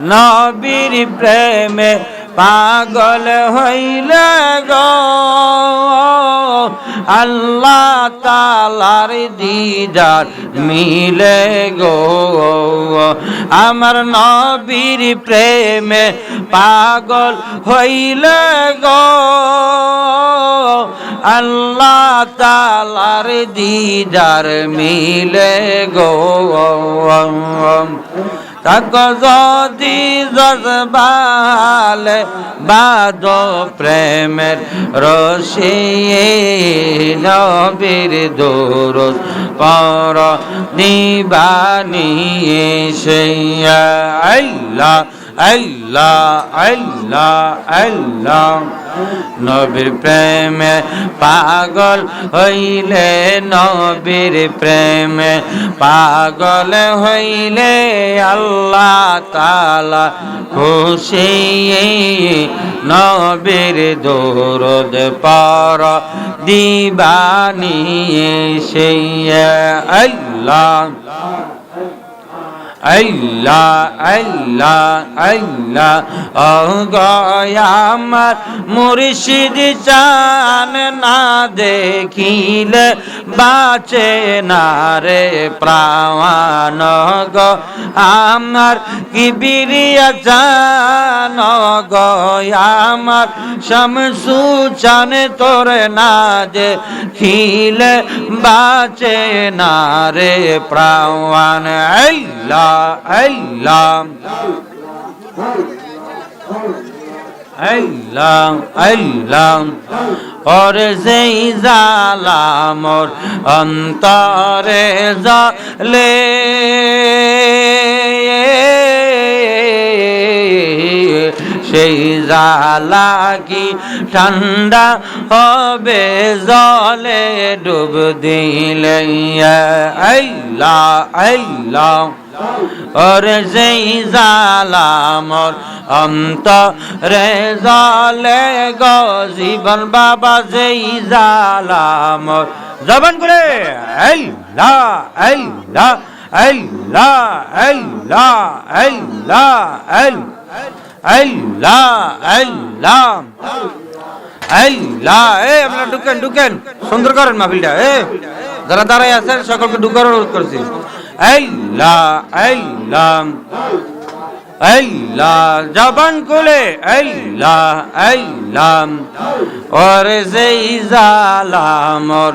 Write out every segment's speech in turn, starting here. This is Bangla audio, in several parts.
নবীর প্রেমে পাগল হইলে গো, আল্লাহ তালার দিদার মিলে গো। আমার নবীর প্রেমে পাগল হইলে গো, আল্লাহ তালার দিদার মিলে গো। তাক যদি জজবালে বাদ প্রেমের রশি নবীর দোরস পর দিবানি সেইয়া আল্লাহ নবীর প্রেমে পাগল হইলে, নবীর প্রেমে পাগল হইলে আল্লাহ তালা খুশি। নবীর দৌরদ পর দিবানি সেই আল্লাহ। আল্লাহ আল্লাহ আল্লাহ। গয়ামার মুর্শিদ চান না দেখিলে বাঁচে না রে প্রাণ। গো আমার কি বিরিয়া চান গো আমার শামসু চান তোর না যে খিলে বাঁচে না রে প্রাণ। আল্লাহ আল্লাহ আল্লাহ আল্লাহ ওর সেই জালামর অন্তরে জলে সেই জালা কি ঠান্ডা হবে জলে ডুব দিলে। আল্লাহ আল্লাহ ওর সেই জালামর অন্ত রে জলে গো, জীবন বাবা সেই জালামর জবান করে আল্লাহ আল্লাহ আল্লাহ আল্লাহ আল্লাহ আল্লাহ আল্লাহ আল্লাহ। এ, আপনারা ঢুকেন ঢুকেন। সুন্দর করেন মাহফিলটা, এ। যারা দাঁড়াই আছেন, সকলকে ঢুকার অনুরোধ করছি। আল্লাহ আল্লাহ। আল্লাহ জবান খুলে, আল্লাহ আল্লাহ। ওর সেই জালামর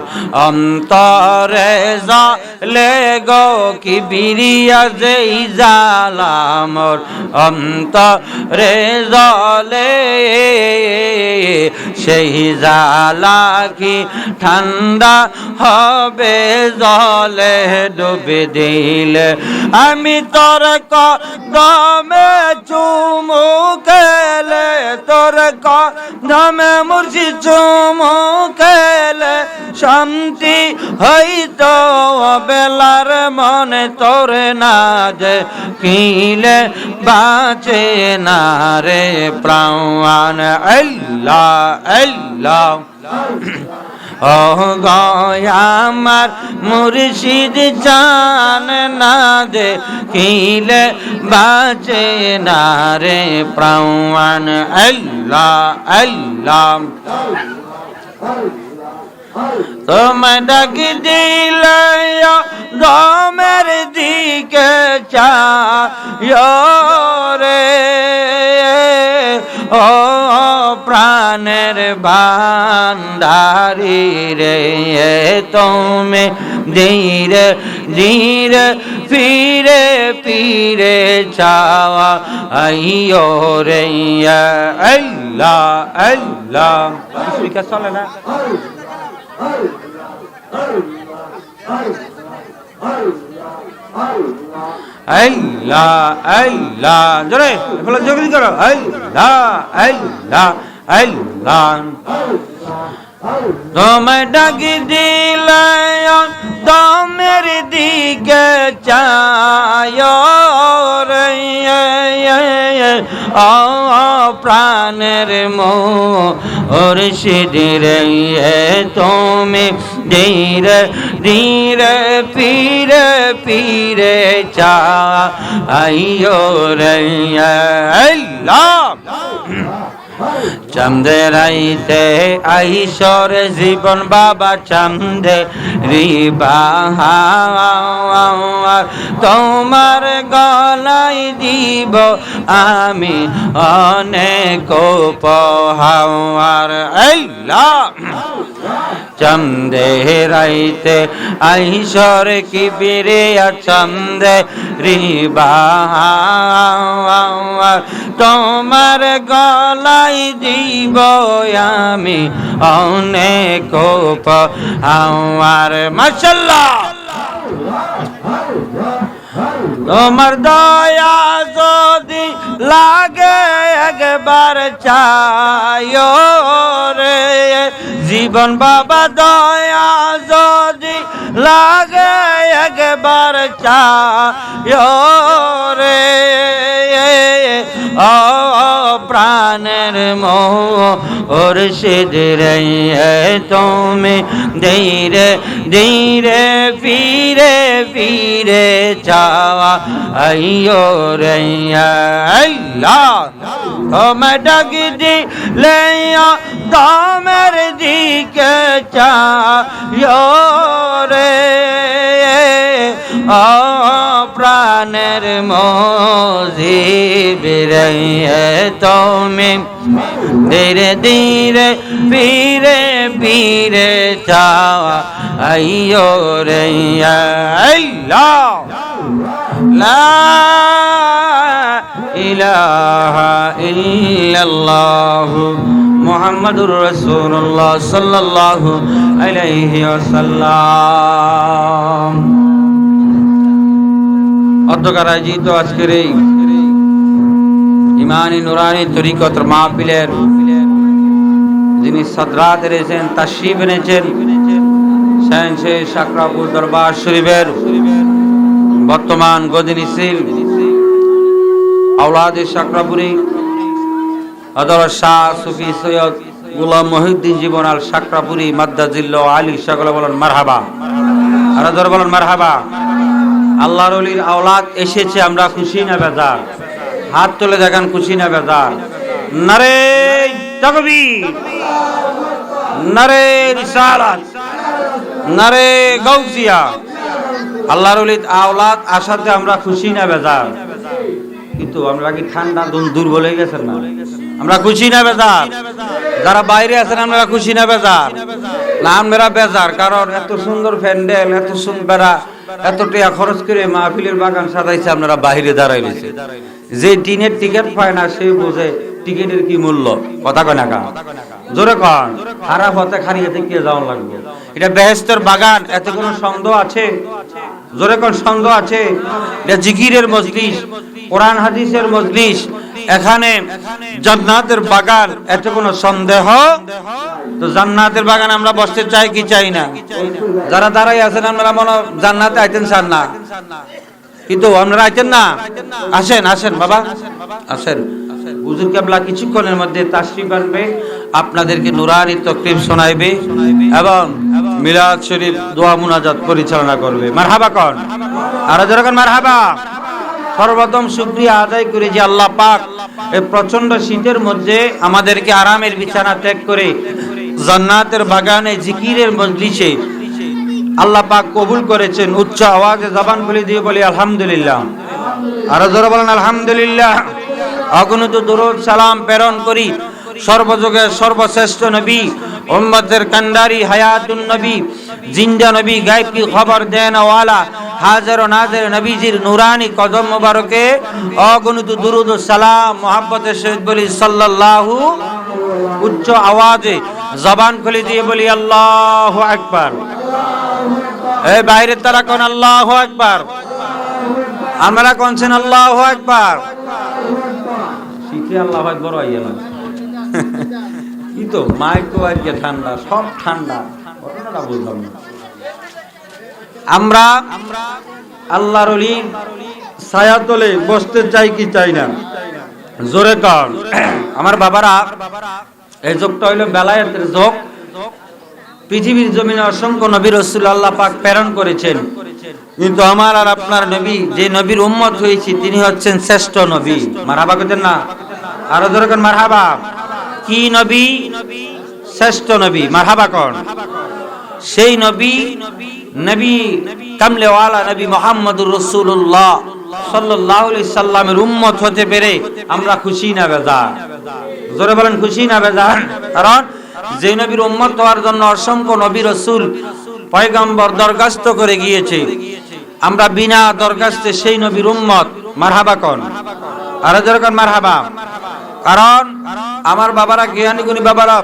অন্তরে জালে গো কি বিরিয়া যেই জালামর অন্তরে জলে সেই জালা কি ঠান্ডা হবে, জলে ডুবে দিলে। আমি তোর কদমে চুমু কেলে, তোর কদমে মুর্শি চুমু কেলে। শান্তি হইতো বেলার মনে, তোর না যে কিলে বাঁচে না রে প্রাণ। আল্লাহ আল্লাহ। গয়ামার মুর্শিদ জান না দে কিলে বাঁচে না রে প্রাণ। আল্লাহ আল্লাহ। তোমায় ডাকি দিলে দমের দিকে রে। ও প্রাণের ভান্ডারি রে তুমি ধীরে ধীরে ফিরে ফিরে চাওয়া আইয়ো রে। আল্লাহ আল্লাহ চলে না? আল্লাহ আল্লাহ জোরে এগুলো জোরে করো। আল্লাহ আল্লাহ আল্লাহ। তোমায় ডাকি দিলে দমের দিকে চায় প্রাণের মুর্শিদ রে, তুমি ধীরে ধীরে পীরে পীরে চা আইয়ো রে চন্দে রাইতে আইসর জীবন বাবা চন্দে রিবা। তোমার গলাই দিব আমি অনেক উপহার। চন্দে রাইতে আইসর কি বিরে চন্দে রিবা। তোমার গলাই দিব আমি অনেক আমার মাসাল্লাহ তোমার দয়া যদি লাগে একবার চায় রে। জীবন বাবা দয়া যদি লাগে একবার চায় রে। ও প্রাণের মোর সিদরে তুমি। ধীরে ধীরে, ফিরে ফিরে চাওয়া আইয়ো রে আল্লাহ তোমার ডাক দিলে দামের দিকে চাইও রে। প্রাণের মজিব রে তুমি। ধীরে ধীরে ফিরে ফিরে চাওয়া আইয়ো রে আল্লাহ। লা ইলাহা ইল্লাল্লাহ মুহাম্মাদুর রাসূলুল্লাহ সাল্লাল্লাহু আলাইহি ওয়াসাল্লাম। অধ্যকার আয়োজিত আজকের এই ইমানি নুরানি তরিকত মাহফিলের যিনি সদরাত এনেছেন, তাশরিফ এনেছেন সাকরাপুর দরবার শরীফের বর্তমান গদিনিসিল আওলাদ সাকরাপুরি হজরত শাহ সুফি সৈয়দ গুলাম মহিউদ্দিন জীবন আল সাকরাপুরি মাদ্দাজিল্ল আলী, সকলে বলেন মারহাবা। আর বলেন মারহাবা। আল্লাহর অলির আওলাদ এসেছে, আমরা খুশি না বেজার? হাত তুলে দেখান, খুশি না বেজার? নারে তকবীর, নারে রিসালাত, নারে গৌসিয়া আল্লাহর অলির আওলাদ আসাতে আমরা খুশি না বেজার? কিন্তু আমরা কি ঠান্ডা দুর্বল হয়ে গেছেন না? আমরা খুশি না বেজার? যারা বাইরে আছেন, আমরা খুশি না বেজার? না, আমরা বেজার, কারণ এত সুন্দর প্যান্ডেল, এত সুন্দর এত টাকা খরচ করে মাহফিলের বাগান সাজাইছে, আপনারা বাইরে দাঁড়াইছে যে টিনের টিকিট পায় না, সে বোঝে টিকিটের কি মূল্য। কথা কয় না কা জোরে কন। খারাপ হতে খারিয়ে থেকে যাওয়া লাগবে। এটা বেহেস্তের বাগান, এত কোনো সন্দেহ আছে? জোরে কোন, সন্দেহ আছে? এটা জিকিরের মজলিস, কোরআন হাদিসের মজলিস। এখানে জান্নাতের বাগান, এত কোনো সন্দেহ তো জান্নাতের বাগান আমরা বসতে চাই কি চাই না? যারা দাঁড়াই আছেন আমরা মনে জান্নাতে আইতেন চান না। কিন্তু আপনারা আইতেন না? আসেন আসেন, বাবা। আসেন। হুজুর কেবলা কিছুক্ষণের মধ্যে তাশরিফ আনবে, আপনাদেরকে নুরানি তকরিব শোনাইবে এবং মিলাদ শরীফ দোয়া মুনাজাত পরিচালনা করবে। মারহাবা কন। আর যেরকম মারহাবা। সর্বপ্রথম শুক্রিয়া আদায় করে যে আল্লাহ পাক এই প্রচণ্ড শীতের মধ্যে আমাদেরকে আরামের বিছানা ত্যাগ করে জান্নাতের বাগানে জিকিরের মজলিসে আল্লাহ পাক কবুল করেছেন, উচ্চ আওয়াজে জবান খুলে দিয়ে বলি, আলহামদুলিল্লাহ। আরও জোরে বলেন, আলহামদুলিল্লাহ। অগণিত দরুদ, সালাম প্রেরণ করি। সর্বযুগের সর্বশ্রেষ্ঠ নবী, উম্মতের কান্ডারি, হায়াতুন নবী, জিন্দা নবী, গায়ব কি খবর দেন ওয়ালা, হাজার ও নাজের নবীজির নুরানি কদম মোবারকে। অগণিত দুরুদ, সালাম, মোহাব্বতের সহিত বলি, সাল্লাল্লাহু, উচ্চ আওয়াজে জবান খুলে দিয়ে বলি আল্লাহু আকবার। এই বাইরের তারা কোন আল্লাহু একবার আমরা কোনছেন আল্লাহু আকবার? শীতে আল্লাহ আকবার হইয়া না কি তো মাইক তো আজকে ঠান্ডা সব ঠান্ডা। ঘটনাটা বুঝলাম না। আমরা আল্লাহর অলি ছায়া তলে বসতে চাই কি চাই না? জোরে কর আমার বাবারা এই যোগটা হইল বেলায়েতের যোগ। পৃথিবীর জমিনে অসংখ্য নবী রসুল আল্লাহ পাক প্রেরণ করেছেন। কিন্তু আমার আর আপনার নবী, যে নবীর উম্মত হয়েছি, তিনি হচ্ছেন শ্রেষ্ঠ নবী। মারহাবা করতেন না? আরও দরকার মারহাবা। কি নবী? শ্রেষ্ঠ নবী। মারহাবা কর সেই নবী নবী কামলেওয়ালা নবী মোহাম্মদুর রসুল্লাহ সাল্লাহ সাল্লামের উম্মত হতে পেরে আমরা খুশি না বেজার। জোরে বলেন, খুশি না বেজার? কারণ যে নবীর উম্মত হওয়ার জন্য অসংখ্য নবী রসুল পয়গম্বর দরখাস্ত করে গিয়েছে। আমরা বিনা দরখাস্তে সেই নবীর উম্মত, মারহাবা কন। আরও দরকার মারহাবা। কারণ আমার বাবারা জ্ঞানী গুণী বাবারা,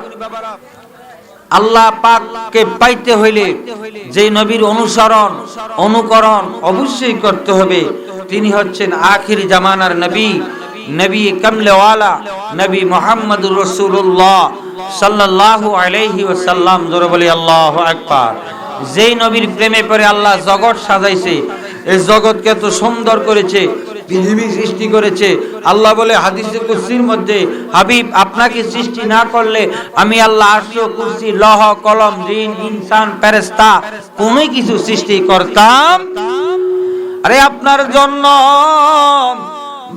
আল্লাহ পাককে পাইতে হইলে যে নবীর অনুসরণ, অনুকরণ অবশ্যই করতে হবে। তিনি হচ্ছেন আখির জামানার নবী। নবী কামলেওয়ালা, নবী মোহাম্মদুর রসুল্লাহ সাল্লাল্লাহু আলাইহি ওয়াসাল্লাম, জোরে বলি আল্লাহু আকবার। যেই নবীর প্রেমে পরে আল্লাহ জগৎ সাজাইছে, এই জগৎকে এত সুন্দর করেছে, পৃথিবী সৃষ্টি করেছে। আল্লাহ বলে হাদিসে কুরসির মধ্যে, হাবিব, আপনাকে সৃষ্টি না করলে আমি আল্লাহ আরশ, কুরসি, লহ, কলম, জিন, ইনসান, ফেরেশতা, কোনো কিছু সৃষ্টি করতাম। আরে আপনার জন্য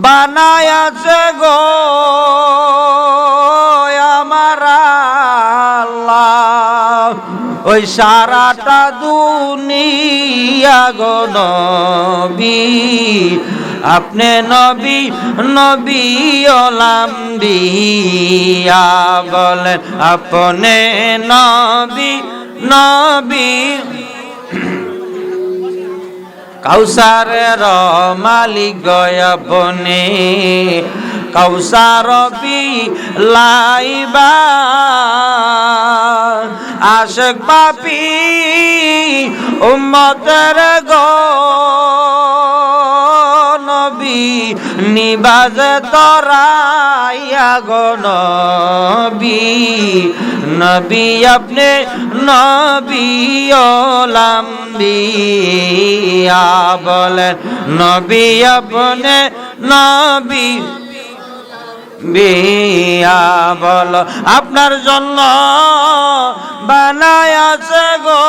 বানায় আছে গো আমার ওই সারাটা দুনিয়া গো নবী। আপনি নবী নবী ওলাম্বিয়া বলেন, আপনি নবী নবী কাউসারের মালিক গয়বনে কাউসার পি লাইবা। আশক পাপি উম্মতের গো নবী, নিবাজ তরাইয়া গো নবী। নবী আপনি নবী ওলাম্বিয়া বলেন, নবী আপনি নবী বিয়া বল। আপনার জন্য বানায় আছে গো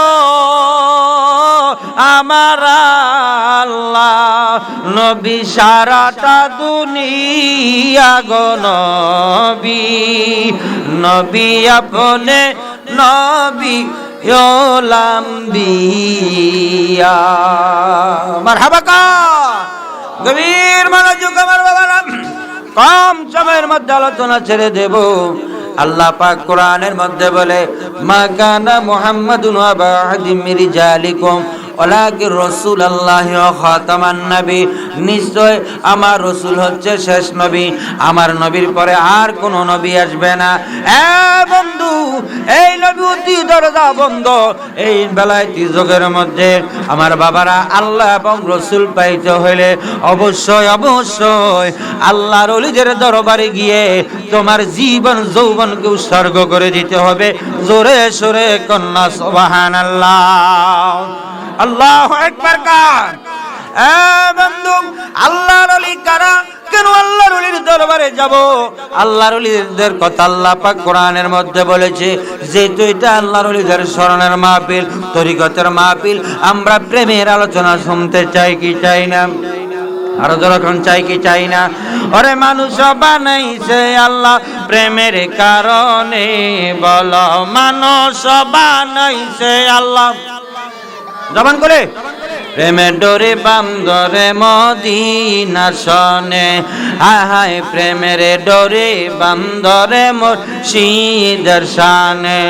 আমার আল্লাহ। নবী সারাটা দুনিয়া গো নবী। নবী আপনে নবী ওলাম্বিয়া মারহাবা কা। গভীর মনোযোগ আমার বাবারা। কম সময়ের মধ্যে আলোচনা ছেড়ে দেব। আল্লাহ পাক কোরআনের মধ্যে বলে, মা কানা মুহাম্মাদুন আবা আহাদিম মির ওলাকির রসুল আল্লাহ খাতামান নবী। নিশ্চয় আমার রসুল হচ্ছে শেষ নবী। আমার নবীর পরে আর কোন নবী আসবে না। এ বন্ধু, এই নবী অতি দরজা বন্ধ। এই বেলায় যুগের মধ্যে আমার বাবারা আল্লাহ এবং রসুল পাইতে হইলে অবশ্যই অবশ্যই আল্লাহর অলিদের দরবারে গিয়ে তোমার জীবন, যৌবনকে উৎসর্গ করে দিতে হবে। জোরে, সোরে, কন্যা সোবাহান আল্লাহ আল্লাহ একবার কার? বন্ধু আল্লাহর অলি কারা? কেন আল্লাহর অলির দরবারে যাব? আল্লাহর অলিদের কথা আল্লাহ পাক কোরআনের মধ্যে বলেছে যেহেতু এটা আল্লাহর অলিদের স্মরণের মাহফিল, তরিকতের মাহফিল। আমরা প্রেমের আলোচনা শুনতে চাই কি চাই না? আরও যখন চাই কি চাই না? ওরে মানুষ বানাইছে আল্লাহ প্রেমের কারণে, বল মানুষ বানাইছে আল্লাহ। জবান করে। প্রেমের ডোরে বান্দরে মদিনা শনে হায় প্রেমের ডোরে বান্দরে মুর্শিদের শানে।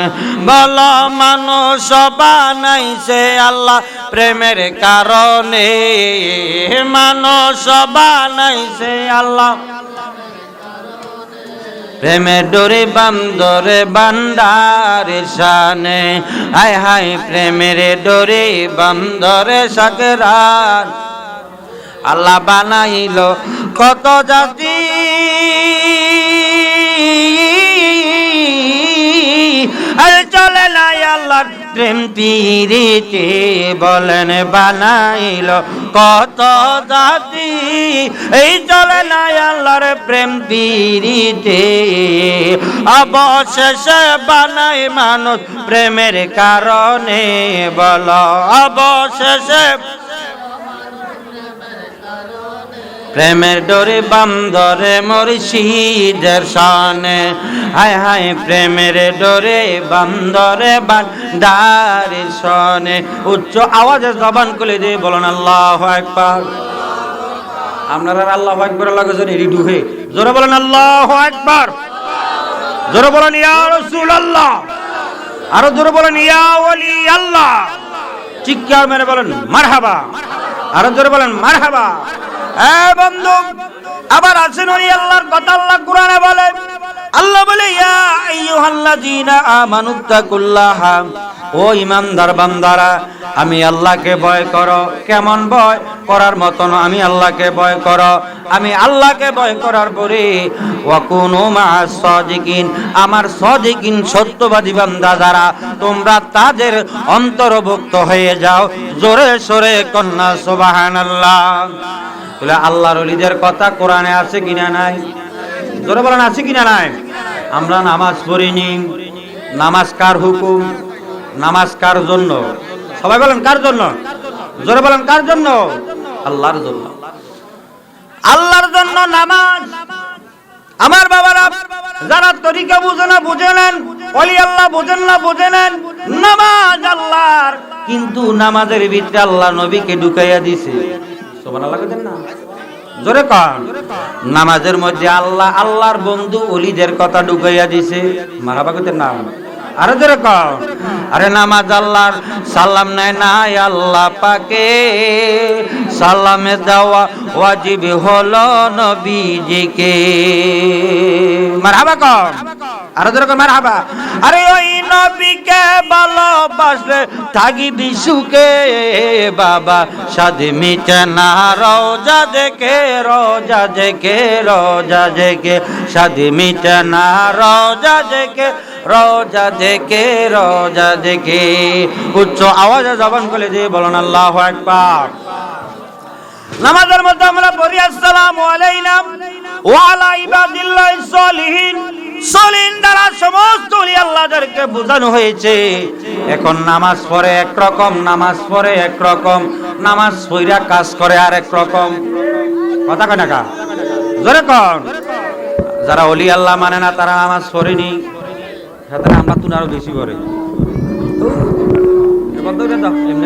বল মানুষ বানাইছে আল্লাহ প্রেমের কারণে। মানুষ বানাইছে আল্লাহ প্রেমে ডোরে বান্দরে বান্দার শানে। হায় হায় প্রেমের ডোরে বান্দরে সাকরার আল্লাহ বানাইল কত জাতি। আরে চলে নাই আল্লাহর প্রেম পিরিতে বলেন বানাইল। কত জাতি এই চলে না আল্লাহর প্রেম পিরিতে অবশেষে বানাই মানুষ প্রেমের কারণে বল। অবশেষে প্রেমের ডোরে বান্দরে মুর্শিদের শানে হায় হায় প্রেমের ডোরে বান্দরে বান্দারের শানে উচ্চ আওয়াজে জবান খুলে দিয়ে বলুন, আল্লাহ একবার আপনারা আল্লাহ একবার লাগে জোরে রিডু হয়ে জোরে বলেন, আল্লাহ একবার জোরে বলেন, ইয়া রাসূল আল্লাহ আরও জোরে বলেন, ইয়া ওলি আল্লাহ চিৎকার মেরে বলেন, মারহাবা। আরও জোরে বলেন, মারহাবা। এ বন্ধু আবার আছেন ওই আল্লাহর কথা আল্লাহ কোরআনে বলে আল্লাহ বলে ও ইমানদার বান্দারা, আমি আল্লাহকে ভয় করো। কেমন ভয়? করার মতন আমি আল্লাহকে ভয় করো। আমি আল্লাহকে ভয় করার পরে আমার সাদিকিন, সত্যবাদী বান্দা যারা, তোমরা তাদের অন্তর্ভুক্ত হয়ে যাও। জোরে সোরে কন্যা সুবহানাল্লাহ। বলে, আল্লাহর কথা কোরআনে আছে কিনা নাই? জোরে বলেন, আছে কিনা নাই? আমরা নামাজ পড়িনি। নামাজ কার হুকুম? নামাজ কার জন্য? সবাই বলেন, কার জন্য? জোরে বলেন, কার জন্য? আল্লাহর জন্য। আল্লাহর জন্য নামাজ। আমার বাবারা, যারা তরিকা বুঝে না, বুঝে নেন। অলি আল্লাহ বুঝেন না, বুঝে নেন। নামাজ আল্লাহর। কিন্তু নামাজের ভিতরে আল্লাহ নবীকে ঢুকাইয়া দিছে। সুবহানাল্লাহ কইতেন না? জোরে নামাজের মধ্যে আল্লাহ, আল্লাহর বন্ধু অলিদের কথা ঢুকাইয়া দিছে। মারাবাগতের নাম। আরে জোরে কন। আরে নামাজ আল্লাহর সালাম নাই নাই আল্লাহ পাকে। সালামে দেওয়া ওয়াজিব হলো নবীজিকে। মারাবা কন। আরও জোরে কন মারহাবা। আরে ওই নবীকে ভালোবাসলে থাকি বিশুকে বাবা। সাদে মিটে না রোজা দেখে রোজা দেখে রোজা দেখে। সাদে মিটে না রোজা দেখে রোজা দেখে রোজা দেখে। উচ্চ আওয়াজে জবান করে দিয়ে বলুন, আল্লাহ একবার নামাজের মধ্যে আমরা পড়ি, আসসালামু আলাইনা ওয়া আলা ইবাদিল্লাহিস সলিহিন। সলিন দ্বারা সমস্ত আল্লাহদেরকে বোঝানো হয়েছে। এখন নামাজ পড়ে এক রকম, নামাজ পড়ে এক রকম, নামাজ পইরা কাজ করে আর এক রকম। কথা কয় না কা? জোরে কন। যারা অলি আল্লাহ মানে না, তারা নামাজ পড়েনি। সাথে আমরা তুন আরও বেশি করে এমনি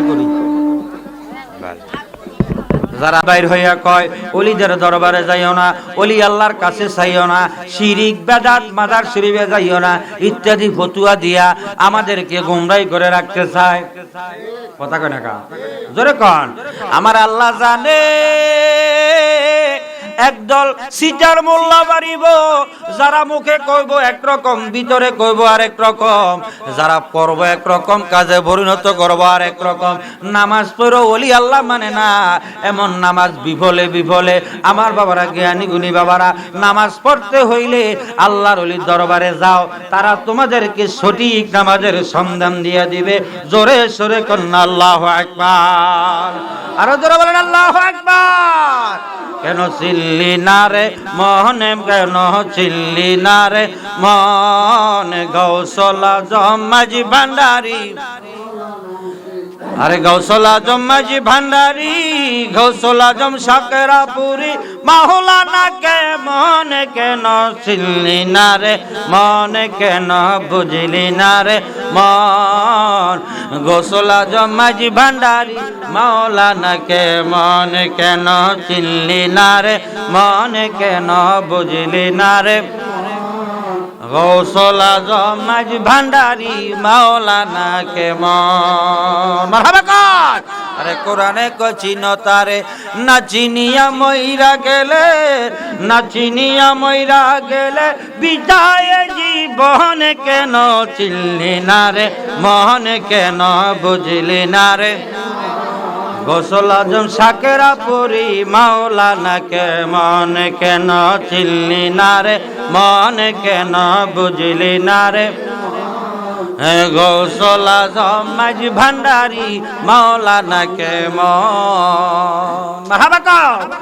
যারা বাইর হইয়া কয়, অলিদের দরবারে যাইও না, অলি আল্লাহর কাছে চাইও না, শিরিক, বেদাত, মাদার শরীফে যাইও না, ইত্যাদি ফতুয়া দিয়া আমাদেরকে গুমরাই করে রাখতে চায়। কথা কয় না জোরে কন, আমার আল্লাহ জানে একদল সিটার মোল্লা বাড়িব, যারা মুখে কইব একরকম, ভিতরে কইব আর এক রকম। যারা করব একরকম, কাজে পরিণত করব এক রকম। নামাজ পড়ো, ওলি আল্লাহ মানে না। এমন নামাজ বিফলে বিফলে। আমার বাবারা, জ্ঞানী, গুণী বাবারা, নামাজ পড়তে হইলে আল্লাহর অলির দরবারে যাও। তারা তোমাদেরকে সঠিক নামাজের সন্ধান দিয়ে দিবে। জোরে সোরে কন্যা, আল্লাহ একবার আরও জোরে বলেন, আল্লাহ একবার কেন চিল্লি না রে মনে কেন চিল্লি না রে? মন গৌসলা জমাজি ভান্ডারি। আরে গৌসলা জম্মাজি ভান্ডারি, গৌসলা জম সাকেরা পুরি মাহুলানা কে মনে কেন চিল্লি না রে? মনে কেন বুঝলি না রে? মন, গোসলা জম্মাজি ভান্ডারি মাওলানা কে মনে কেন চিল্লি না রে? মনে কেন বুঝলি না রে? গৌসলা জমাজ ভান্ডারি মাওলানা কে মন মারহাবা কর! আরে কোরআনে কচিন তারে, না চিনিয়া মইরা গেলে, না চিনিয়া মইরা গেলে বিদায় জীবন কেন চিল্লি না রে, মন কেন বুঝলি না রে? গোসল আজম সাকেরা পুরি, মাওলানা কে মন কেন চিল্লি না রে? মন কেন বুঝলি না রে? গোসল মাঝ ভান্ডারি মাওলানা মারহাবা কও।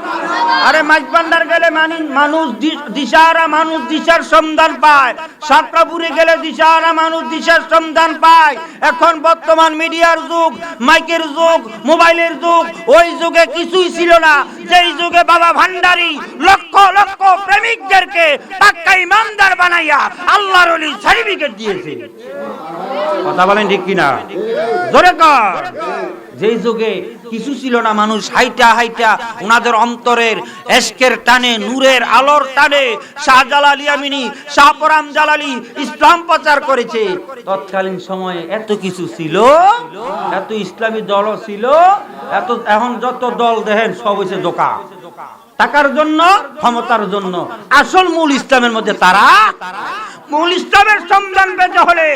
আরে মাঝ ভান্ডার গেলে মানি- মানুষ দি- দিশাহারা, মানুষ দিশার সন্ধান পায়। সাতরাপুরে গেলে দিশাহারা, মানুষ দিশার সন্ধান পায়। এখন বর্তমান মিডিয়ার যুগ, মাইকের যুগ, মোবাইলের যুগ, ওই যুগে কিছুই ছিল না। যেই যুগে বাবা ভান্ডারি লক্ষ লক্ষ প্রেমিকদেরকে পাক্কা ইমানদার বানাইয়া আল্লাহর ওলি সার্টিফিকেট দিয়েছে। কথা বলেন ঠিক কিনা? জোরে কর। যেই যুগে কিছু ছিল না, মানুষ হাইটা হাইটা ওনাদের অন্তরের এশকের টানে, নূরের আলোর টানে শাহজালাল ইয়ামিনী, শাহপরাম জালালি ইসলাম প্রচার করেছে। তৎকালীন সময়ে এত কিছু ছিল, এত ইসলামী দলও ছিল, এত এখন যত দল দেখেন, সব হয়েছে দোকা টাকার জন্য, ক্ষমতার জন্য। আসল মূল ইসলামের মধ্যে তারা মূল ইসলামের সন্ধান পেতে হলে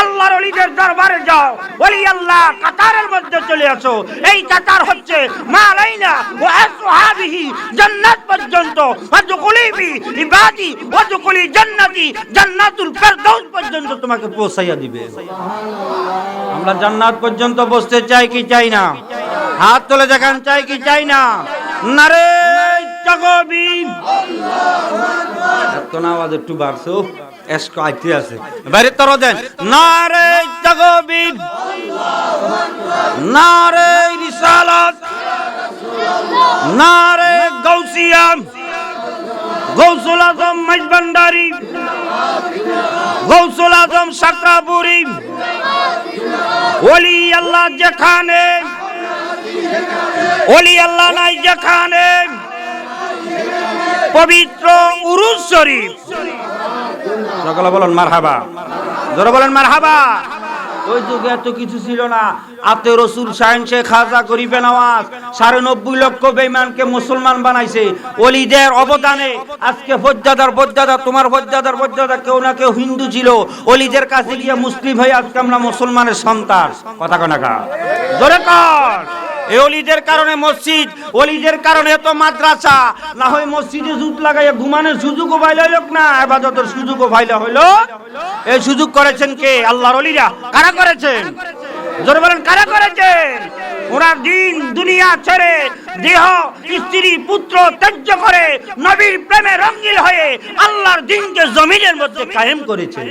আল্লাহর অলিদের দরবারে যাও। ওলি আল্লাহ কাতারের মধ্যে চলে আসো। এই কাতার হচ্ছে মা আলাইনা ও আসহাবিহি জান্নাত পর্যন্ত। ওয়াদখুলি বি ইবাদি, ওয়াদখুলি জান্নাতি, জান্নাতুল ফেরদৌস পর্যন্ত তোমাকে পৌঁছাইয়া দিবে। আমরা জান্নাত পর্যন্ত বসতে চাই কি চাই না? হাত তুলে দেখান, চাই কি চাই না? নারে জগবীর। এত না একটু বাড়ছে। এসক আইতে আছে। বাইরে তর দেন নারে জগবীর। নারে রিসালাত। নারে গৌসিয়া গৌসুল আজম মাইজবান্ডারি। গৌসুল আজম সাকরাপুরি ওলি আল্লাহ যেখানে। ওলি আল্লাহ নাই যেখানে। পবিত্র উরুস শরীফ। সকলে বলেন মারহাবা। জোরে বলেন মারহাবা। ওই যুগে এত কিছু ছিল না। আতে রসুল সায়েন্সে খাজা গরিবে নওয়াজ সাড়ে নব্বই লক্ষ বেইমানকে মুসলমান বানাইছে। অলিদের অবদানে আজকে ফজ্জাদার ফজ্জাদা তোমার ফজ্জাদার ফজ্জাদা কেউ না কেউ হিন্দু ছিল। অলিদের কাছে গিয়ে মুসলিম হয়ে আজকে আমরা মুসলমানের সন্তান। কথা কনাকা জোরে কর। অলিদের কারণে মসজিদ, অলিদের কারণে এত মাদ্রাসা। না হয় মসজিদে জুত লাগাইয়া ঘুমানোর সুযোগও ভাইলে হইল না আবাদতের সুযোগও ভাইলে হইল। এই সুযোগ করেছেন কে? আল্লাহর অলিরা। কারা করেছেন? জোরে বলেন, কারা করেছেন? ওরা দিন দুনিয়া ছেড়ে দেহ, স্ত্রী, পুত্র ত্যায্য করে নবীর প্রেমে রঙ্গিল হয়ে আল্লাহর দিনকে জমিনের মধ্যে কায়েম করেছে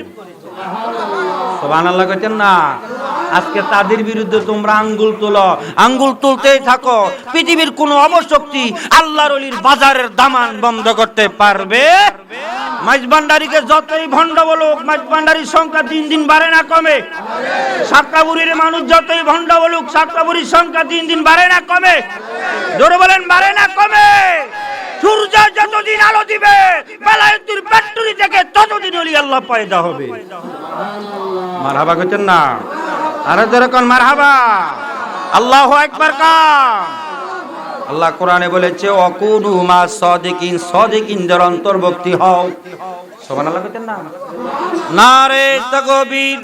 কইতেন না। আজকে তাদের বিরুদ্ধে তোমরা আঙ্গুল তোলো। আঙ্গুল তুলতেই থাকো। পৃথিবীর কোন অবশক্তি আল্লাহর অলির বাজারের দামান বন্ধ করতে পারবে। যতই ভণ্ড বলুক মাইজবান্ডারির সংখ্যা দিন দিন বাড়ে না কমে। সাতকাবুরির মানুষ যতই ভণ্ড বলুক, সাতকাবুরির সংখ্যা দিন দিন বাড়ে না কমে। জোরে বলেন, বাড়ে না কমে। সূর্য যতদিন আলো দিবে ফ্যাক্টরি থেকে ততদিন আল্লাহ পয়দা হবে। মারহাবা করছেন না? যেরকম মারহাবা? আল্লাহ একবার কাম। আল্লাহ কোরআনে বলেছে, অকুনু মা সদিকিন সদিকিনদের অন্তর্ভুক্তি হও। সমান আল্লাহ করছেন না? না রে তগবীর